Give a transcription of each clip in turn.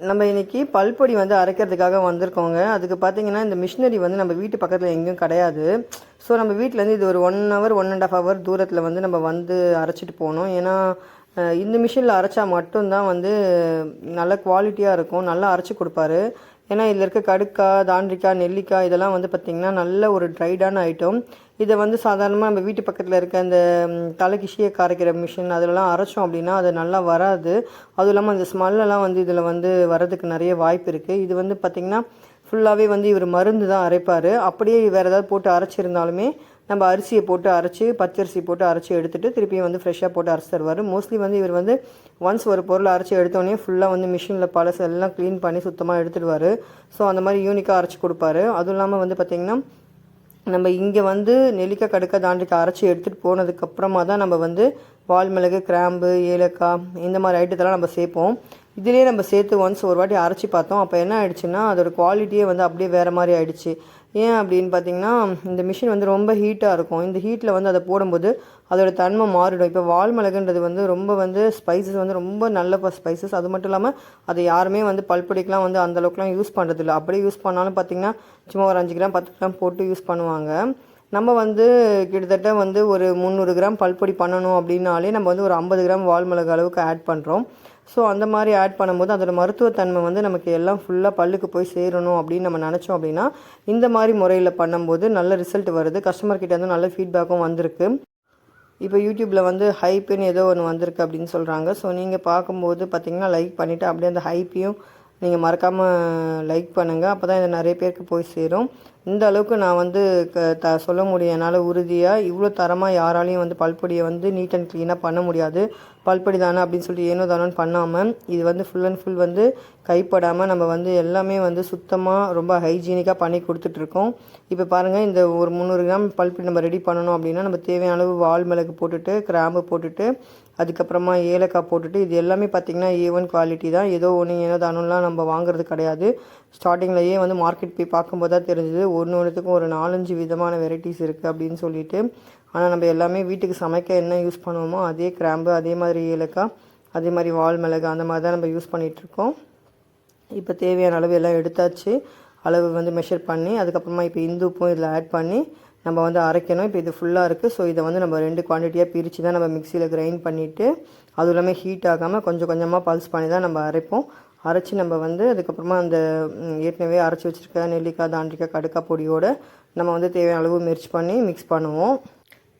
நம்ம இன்றைக்கி பல்பொடி வந்து அரைக்கிறதுக்காக வந்திருக்கோங்க. அதுக்கு பார்த்தீங்கன்னா இந்த மிஷினரி வந்து நம்ம வீட்டு பக்கத்தில் எங்கேயும் கிடையாது. ஸோ நம்ம வீட்டிலேருந்து இது ஒரு one hour one and half hour தூரத்தில் வந்து நம்ம வந்து அரைச்சிட்டு போகணும். ஏன்னா இந்த மிஷினில் அரைச்சா மட்டும்தான் வந்து நல்ல குவாலிட்டியாக இருக்கும். நல்லா அரைச்சி கொடுப்பாரு. ஏன்னா இதில் இருக்க கடுக்காய் தாண்டிக்காய் நெல்லிக்காய் இதெல்லாம் வந்து பார்த்திங்கன்னா நல்ல ஒரு ட்ரைடான ஐட்டம் இதை வந்து சாதாரணமாக நம்ம வீட்டு பக்கத்தில் இருக்க அந்த தலைக்கிஷியை காரைக்கிற கரைக்கிற மிஷின் அதிலலாம் அரைச்சோம் அப்படின்னா அது நல்லா வராது. அதுவும் இல்லாமல் அந்த ஸ்மெல்லாம் வந்து இதில் வந்து வரதுக்கு நிறைய வாய்ப்பு இருக்குது இது வந்து பார்த்திங்கன்னா ஃபுல்லாகவே வந்து இவர் மருந்து தான் அரைப்பார். அப்படியே வேறு ஏதாவது போட்டு அரைச்சிருந்தாலுமே நம்ம அரிசியை போட்டு அரைச்சி பச்சரிசி போட்டு அரைச்சி எடுத்துட்டு திருப்பியும் வந்து ஃப்ரெஷ்ஷாக போட்டு அரைச்சி தருவார். மோஸ்ட்லி வந்து இவர் வந்து ஒன்ஸ் ஒரு பொருளை அரைச்சி எடுத்தோடனே ஃபுல்லாக வந்து மிஷினில் பழசு எல்லாம் க்ளீன் பண்ணி சுத்தமாக எடுத்துடுவார். ஸோ அந்த மாதிரி யூனிக்காக அரைச்சி கொடுப்பாரு. அதுவும் இல்லாமல் வந்து பார்த்திங்கன்னா நம்ம இங்கே வந்து நெல்லிக்காய் கடுக்காய் தாண்டிக்கு அரைச்சி எடுத்துகிட்டு போனதுக்கப்புறமா தான் நம்ம வந்து வால் மிளகு கிராம்பு ஏலக்காய் இந்த மாதிரி ஐட்டத்தெல்லாம் நம்ம சேர்ப்போம். இதிலே நம்ம சேர்த்து ஒன்ஸ் ஒரு வாட்டி அரைச்சி பார்த்தோம். அப்போ என்ன ஆயிடுச்சுன்னா அதோட குவாலிட்டியே வந்து அப்படியே வேறு மாதிரி ஆயிடுச்சு. ஏன் அப்படின்னு பார்த்தீங்கன்னா இந்த மிஷின் வந்து ரொம்ப ஹீட்டாக இருக்கும். இந்த ஹீட்டில் வந்து அதை போடும்போது அதோடய தன்மை மாறிடும். இப்போ வால்மிளகுன்றது வந்து ரொம்ப வந்து ஸ்பைசஸ் வந்து ரொம்ப நல்ல ஸ்பைசஸ் அது மட்டும் இல்லாமல் அதை யாருமே வந்து பல்பொடிக்கெலாம் வந்து அந்தளவுக்குலாம் யூஸ் பண்ணுறதில்ல அப்படியே யூஸ் பண்ணாலும் பார்த்தீங்கன்னா சும்மா ஒரு அஞ்சு கிராம் பத்து கிராம் போட்டு யூஸ் பண்ணுவாங்க. நம்ம வந்து கிட்டத்தட்ட வந்து ஒரு முந்நூறு கிராம் பல்பொடி பண்ணணும் அப்படின்னாலே நம்ம வந்து ஒரு ஐம்பது கிராம் வால்மிளகு அளவுக்கு ஆட் பண்ணுறோம் ஸோ அந்த மாதிரி ஆட் பண்ணும்போது அதோட மருத்துவத்தன்மை வந்து நமக்கு எல்லாம் ஃபுல்லாக பல்லுக்கு போய் சேரணும் அப்படின்னு நம்ம நினச்சோம் அப்படின்னா இந்த மாதிரி முறையில் பண்ணும்போது நல்ல ரிசல்ட் வருது. கஸ்டமர் வந்து நல்ல ஃபீட்பேக்கும் வந்திருக்கு. இப்போ யூடியூப்பில் வந்து ஹைப்புன்னு ஏதோ ஒன்று வந்திருக்கு அப்படின்னு சொல்கிறாங்க ஸோ நீங்கள் பார்க்கும்போது பார்த்தீங்கன்னா லைக் பண்ணிவிட்டு அப்படியே அந்த ஹைப்பையும் நீங்கள் மறக்காமல் லைக் பண்ணுங்கள் அப்போ தான் இது நிறைய பேருக்கு போய் சேரும். இந்த அளவுக்கு நான் வந்து க த சொல்ல முடியும். என்னால் உறுதியாக இவ்வளோ தரமாக யாராலையும் வந்து பல்பொடியை வந்து நீட் அண்ட் க்ளீனாக பண்ண முடியாது. பல்பொடி தானே அப்படின்னு சொல்லிட்டு ஏனோ தானோன்னு பண்ணாமல் இது வந்து ஃபுல் அண்ட் ஃபுல் வந்து கைப்படாமல் நம்ம வந்து எல்லாமே வந்து சுத்தமாக ரொம்ப ஹைஜீனிக்காக பண்ணி கொடுத்துட்ருக்கோம் இப்போ பாருங்கள் இந்த ஒரு முந்நூறு கிராம் பல்பொடி நம்ம ரெடி பண்ணணும் அப்படின்னா நம்ம தேவையான அளவு வால் மிளகு போட்டுட்டு கிராம்பு போட்டுட்டு அதுக்கப்புறமா ஏலக்காய் போட்டுட்டு இது எல்லாமே பார்த்திங்கன்னா ஏ ஒன் குவாலிட்டி தான். ஏதோ ஒன்று ஏனோ தானோலாம் நம்ம வாங்குறது கிடையாது. ஸ்டார்டிங்லேயே வந்து மார்க்கெட் போய் பார்க்கும்போது தான் தெரிஞ்சுது. ஒன்று ஒன்றுத்துக்கும் ஒரு நாலஞ்சு விதமான வெரைட்டிஸ் இருக்குது அப்படின்னு சொல்லிட்டு. ஆனால் நம்ம எல்லாமே வீட்டுக்கு சமைக்க என்ன யூஸ் பண்ணுவோமோ அதே கிராம்பு அதே மாதிரி ஏலக்காய் அதே மாதிரி வால் மிளகு அந்த மாதிரி தான் நம்ம யூஸ் பண்ணிகிட்ருக்கோம் இப்போ தேவையான அளவு எல்லாம் எடுத்தாச்சு. அளவு வந்து மெஷர் பண்ணி அதுக்கப்புறமா இப்போ இந்துப்பும் இதில் ஆட் பண்ணி நம்ம வந்து அரைக்கணும். இப்போ இது ஃபுல்லாக இருக்குது ஸோ இதை வந்து நம்ம ரெண்டு குவான்டிட்டியாக பிரித்து தான் நம்ம மிக்சியில் கிரைண்ட் பண்ணிவிட்டு அதுவும் இல்லாமல் ஹீட் ஆகாமல் கொஞ்சம் கொஞ்சமாக பல்ஸ் பண்ணி தான் நம்ம அரைப்போம். அரைச்சி நம்ம வந்து அதுக்கப்புறமா அந்த ஏற்கனவே அரைச்சி வச்சுருக்க நெல்லிக்காய் தாண்டிக்காய் கடுக்காய் பொடியோடு நம்ம வந்து தேவையான அளவு மிர்ச்சி பண்ணி மிக்ஸ் பண்ணுவோம்.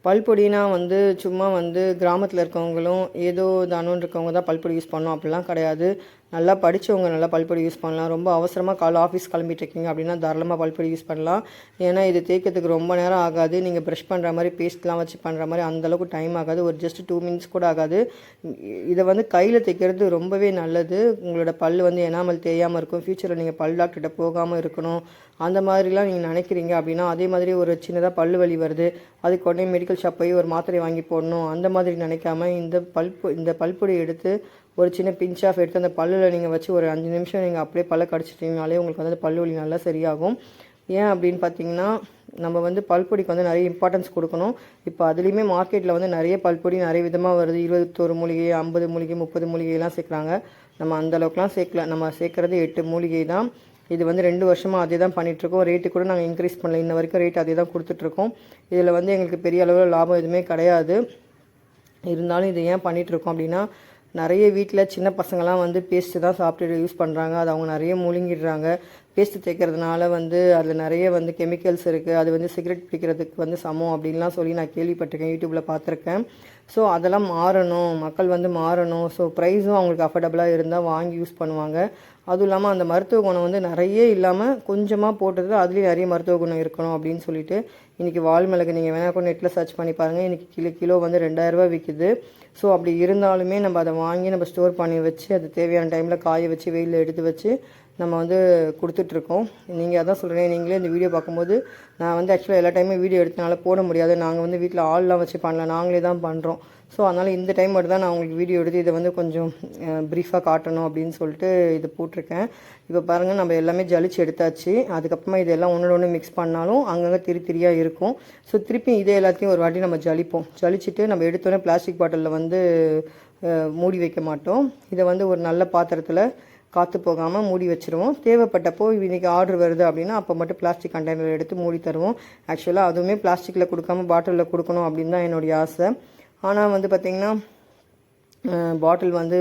பல்பொடினா வந்து சும்மா வந்து கிராமத்தில் இருக்கவங்களும் ஏதோ தானோன்னு இருக்கவங்க தான் பல்பொடி யூஸ் பண்ணோம். அப்படிலாம் கிடையாது. நல்லா படித்தவங்க நல்லா பல்பொடி யூஸ் பண்ணலாம். ரொம்ப அவசரமாக கால் ஆஃபீஸ் கிளம்பிட்டு இருக்கீங்க அப்படின்னா தாராளமாக பல்பொடி யூஸ் பண்ணலாம். ஏன்னா இது தேய்க்கிறதுக்கு ரொம்ப நேரம் ஆகாது. நீங்கள் ப்ரஷ் பண்ணுற மாதிரி பேஸ்ட்லாம் வச்சு பண்ணுற மாதிரி அந்தளவுக்கு டைம் ஆகாது. ஒரு ஜஸ்ட் டூ மினிட்ஸ் கூட ஆகாது. இதை வந்து கையில் தைக்கிறது ரொம்பவே நல்லது. உங்களோட பல் வந்து எனாமல் தேயாமல் இருக்கும். ஃப்யூச்சரில் நீங்கள் பல் டாக்டர்கிட்ட போகாமல் இருக்கணும். அந்த மாதிரிலாம் நீங்கள் நினைக்கிறீங்க அப்படின்னா அதே மாதிரி ஒரு சின்னதாக பல் வலி வருது. அதுக்கு உடனே மெடிக்கல் ஷாப் போய் ஒரு மாத்திரை வாங்கி போடணும். அந்த மாதிரி நினைக்காம இந்த பல்பு இந்த பல்பொடி எடுத்து ஒரு சின்ன பிஞ்ச் ஆஃப் எடுத்து அந்த பல்லில் நீங்கள் வச்சு ஒரு அஞ்சு நிமிஷம் நீங்கள் அப்படியே பல்ல கடிச்சிட்டிங்கனாலே உங்களுக்கு வந்து அந்த பல்லு வலி நல்லா சரியாகும். ஏன் அப்படின்னு பார்த்தீங்கன்னா நம்ம வந்து பல்பொடிக்கு வந்து நிறைய இம்பார்ட்டன்ஸ் கொடுக்கணும். இப்போ அதுலேயுமே மார்க்கெட்டில் வந்து நிறைய பல்பொடி நிறைய விதமாக வருது. இருபத்தோரு மூலிகை ஐம்பது மூலிகை முப்பது மூலிகைலாம் சேர்க்குறாங்க. நம்ம அந்தளவுக்குலாம் சேர்க்கல. நம்ம சேர்க்குறது எட்டு மூலிகை தான். இது வந்து ரெண்டு வருஷமாக அதே தான் பண்ணிகிட்ருக்கோம் ரேட்டு கூட நாங்கள் இன்க்ரீஸ் பண்ணல. இன்ன வரைக்கும் ரேட் அதே தான் கொடுத்துட்ருக்கோம் இதில் வந்து எங்களுக்கு பெரிய அளவில் லாபம் எதுவுமே கிடையாது. இருந்தாலும் இது ஏன் பண்ணிகிட்ருக்கோம் அப்படின்னா நிறைய வீட்டில் சின்ன பசங்களாம் வந்து பேஸ்ட்டு தான் சாப்பிட்டு யூஸ் பண்ணுறாங்க அது அவங்க நிறைய முழுங்கிடுறாங்க பேஸ்ட்டு தேய்க்கிறதுனால வந்து அதில் நிறைய வந்து கெமிக்கல்ஸ் இருக்குது அது வந்து சிகரெட் பிடிக்கிறதுக்கு வந்து சமம் அப்படின்லாம் சொல்லி நான் கேள்விப்பட்டிருக்கேன். யூடியூப்பில் பார்த்துருக்கேன். ஸோ அதெல்லாம் மாறணும். மக்கள் வந்து மாறணும். ஸோ ப்ரைஸும் அவங்களுக்கு அஃபர்டபுளாக இருந்தால் வாங்கி யூஸ் பண்ணுவாங்க. அதுவும் இல்லாமல் அந்த மருத்துவ குணம் வந்து நிறைய இல்லாமல் கொஞ்சமாக போட்டது அதுலேயும் நிறைய மருத்துவ குணம் இருக்கணும் அப்படின்னு சொல்லிட்டு இன்றைக்கி வால் மிளகு நீங்கள் வேணால் கூட நெட்டில் சர்ச் பண்ணி பாருங்கள் இன்றைக்கி கிலோ கிலோ வந்து ரெண்டாயிரரூபா விற்கிது ஸோ அப்படி இருந்தாலுமே நம்ம அதை வாங்கி நம்ம ஸ்டோர் பண்ணி வச்சு அது தேவையான டைமில் காய வச்சு வெயிலில் எடுத்து வச்சு நம்ம வந்து கொடுத்துட்ருக்கோம் நீங்கள் அதான் சொல்கிறேன் நீங்களே இந்த வீடியோ பார்க்கும்போது நான் வந்து ஆக்சுவலாக எல்லா டைமும் வீடியோ எடுத்தனால போட முடியாது. நாங்கள் வந்து வீட்டில் ஆள்லாம் வச்சு பண்ணல. நாங்களே தான் பண்ணுறோம் ஸோ அதனால் இந்த டைம் மட்டும் தான் நான் உங்களுக்கு வீடியோ எடுத்து இதை வந்து கொஞ்சம் ப்ரீஃபாக காட்டணும் அப்படின்னு சொல்லிட்டு இதை போட்டிருக்கேன். இப்போ பாருங்கள் நம்ம எல்லாமே ஜலிச்சு எடுத்தாச்சு. அதுக்கப்புறமா இதெல்லாம் ஒன்று ஒன்று மிக்ஸ் பண்ணாலும் அங்கங்கே திரி திரியாக இருக்கும். ஸோ திருப்பி இதே எல்லாத்தையும் ஒரு வாட்டி நம்ம ஜலிப்போம். ஜலிச்சுட்டு நம்ம எடுத்தோன்னே பிளாஸ்டிக் பாட்டிலில் வந்து மூடி வைக்க மாட்டோம். இதை வந்து ஒரு நல்ல பாத்திரத்தில் காற்று போகாமல் மூடி வச்சுருவோம். தேவைப்பட்டப்போ இன்றைக்கி ஆர்டர் வருது அப்படின்னா அப்போ மட்டும் பிளாஸ்டிக் கண்டெய்னர் எடுத்து மூடி தருவோம். ஆக்சுவலாக அதுவுமே பிளாஸ்டிக்கில் கொடுக்காம பாட்டிலில் கொடுக்கணும் அப்படின்னு தான் என்னுடைய ஆசை. ஆனால் வந்து பார்த்திங்கன்னா பாட்டில் வந்து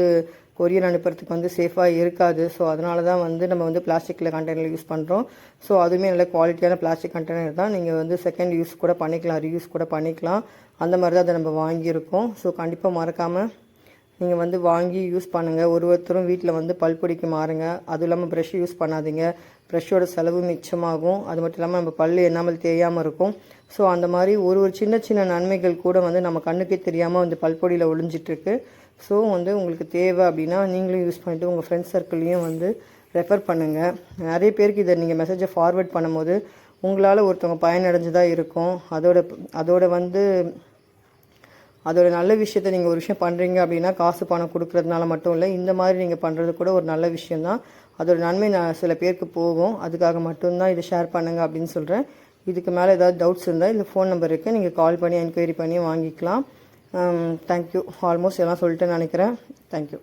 கொரியர் அனுப்புறதுக்கு வந்து சேஃபாக இருக்காது. ஸோ அதனால தான் வந்து நம்ம வந்து பிளாஸ்டிக்கில் கண்டெய்னர் யூஸ் பண்ணுறோம் ஸோ அதுவுமே நல்ல குவாலிட்டியான பிளாஸ்டிக் கண்டெய்னர் தான். நீங்கள் வந்து செகண்ட் யூஸ் கூட பண்ணிக்கலாம் ரீயூஸ் கூட பண்ணிக்கலாம். அந்த மாதிரி தான் அதை நம்ம வாங்கியிருக்கோம். ஸோ கண்டிப்பாக மறக்காமல் நீங்கள் வந்து வாங்கி யூஸ் பண்ணுங்கள் ஒரு ஒருத்தரும் வீட்டில் வந்து பல்பொடிக்கு மாறுங்க. அதுவும் இல்லாமல் ப்ரெஷ் யூஸ் பண்ணாதீங்க. ப்ரெஷ்ஷோட செலவு மிச்சமாகும். அது மட்டும் இல்லாமல் நம்ம பல் என்னாமல் தேயாமல் இருக்கும். ஸோ அந்த மாதிரி ஒரு ஒரு சின்ன சின்ன நன்மைகள் கூட வந்து நம்ம கண்ணுக்கே தெரியாமல் வந்து பல்பொடியில் ஒளிஞ்சிட்ருக்கு ஸோ வந்து உங்களுக்கு தேவை அப்படின்னா நீங்களும் யூஸ் பண்ணிவிட்டு உங்கள் ஃப்ரெண்ட்ஸ் சர்க்கிளையும் வந்து ரெஃபர் பண்ணுங்கள் நிறைய பேருக்கு இதை நீங்கள் மெசேஜை ஃபார்வேர்ட் பண்ணும்போது உங்களால் ஒருத்தவங்க பயனடைஞ்சதாக இருக்கும். அதோட அதோட வந்து அதோட நல்ல விஷயத்தை நீங்கள் ஒரு விஷயம் பண்ணுறீங்க அப்படின்னா காசு பணம் கொடுக்கறதுனால மட்டும் இல்லை இந்த மாதிரி நீங்கள் பண்ணுறது கூட ஒரு நல்ல விஷயந்தான் அதோட நன்மை நான் சில பேருக்கு போகும். அதுக்காக மட்டும்தான் இதை ஷேர் பண்ணுங்கள் அப்படின்னு சொல்கிறேன் இதுக்கு மேலே ஏதாவது டவுட்ஸ் இருந்தால் இந்த ஃபோன் நம்பர் இருக்குது நீங்கள் கால் பண்ணி என்கொயரி பண்ணி வாங்கிக்கலாம். Um, தேங்க்யூ ஆல்மோஸ்ட் எல்லாம் சொல்லிட்டு நினைக்கிறேன். தேங்க்யூ